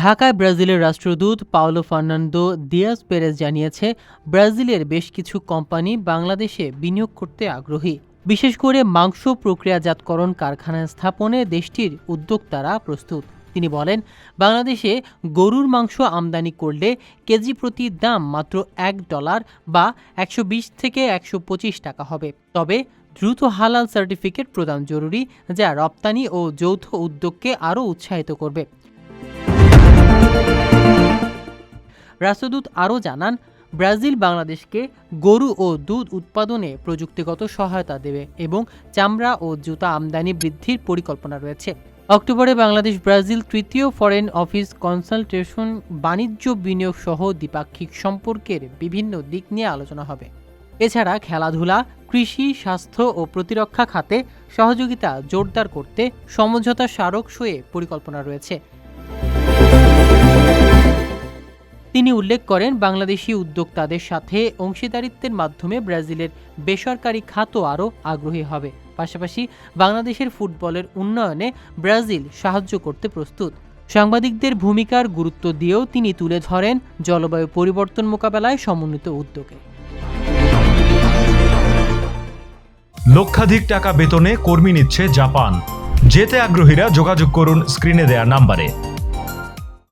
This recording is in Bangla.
ঢাকায় ব্রাজিলের রাষ্ট্রদূত পাওলো ফার্নান্দো দিয়াস পেরেজ জানিয়েছে, ব্রাজিলের বেশ কিছু কোম্পানি বাংলাদেশে বিনিয়োগ করতে আগ্রহী। বিশেষ করে মাংস প্রক্রিয়াজাতকরণ কারখানা স্থাপনে দেশটির উদ্যোক্তারা প্রস্তুত। তিনি বলেন, বাংলাদেশে গরুর মাংস আমদানি করলে কেজি প্রতি দাম মাত্র এক ডলার বা একশো বিশ থেকে একশো পঁচিশ টাকা হবে। তবে দ্রুত হালাল সার্টিফিকেট প্রদান জরুরি, যা রপ্তানি ও যৌথ উদ্যোগকে আরও উৎসাহিত করবে। রাষ্ট্রদূত আরও জানান, ব্রাজিল বাংলাদেশকে গরু ও দুধ উৎপাদনে প্রযুক্তিগত সহায়তা দেবে এবং চামড়া ও জুতা আমদানি বৃদ্ধির পরিকল্পনা রয়েছে। অক্টোবরে বাংলাদেশ, ব্রাজিল তৃতীয় ফরেন অফিস কনসালটেশন বাণিজ্য বিনিয়োগ সহ দ্বিপাক্ষিক সম্পর্কের বিভিন্ন দিক নিয়ে আলোচনা হবে। এছাড়া খেলাধুলা, কৃষি, স্বাস্থ্য ও প্রতিরক্ষা খাতে সহযোগিতা জোরদার করতে সমঝোতা স্মারক সয়ে পরিকল্পনা রয়েছে। তিনি উল্লেখ করেন, বাংলাদেশি উদ্যোক্তাদের সাথে অংশীদারিত্বের মাধ্যমে ব্রাজিলের বেসরকারি খাতও আরও আগ্রহী হবে। পাশাপাশি বাংলাদেশের ফুটবলের উন্নয়নে ব্রাজিল সাহায্য করতে প্রস্তুত। সাংবাদিকদের ভূমিকার গুরুত্ব দিয়েও তিনি তুলে ধরেন জলবায়ু পরিবর্তন মোকাবেলায় সমন্বিত উদ্যোগে। লক্ষাধিক টাকা বেতনে কর্মী নিচ্ছে জাপান। যেতে আগ্রহীরা যোগাযোগ করুন স্ক্রিনে দেয়া নাম্বারে।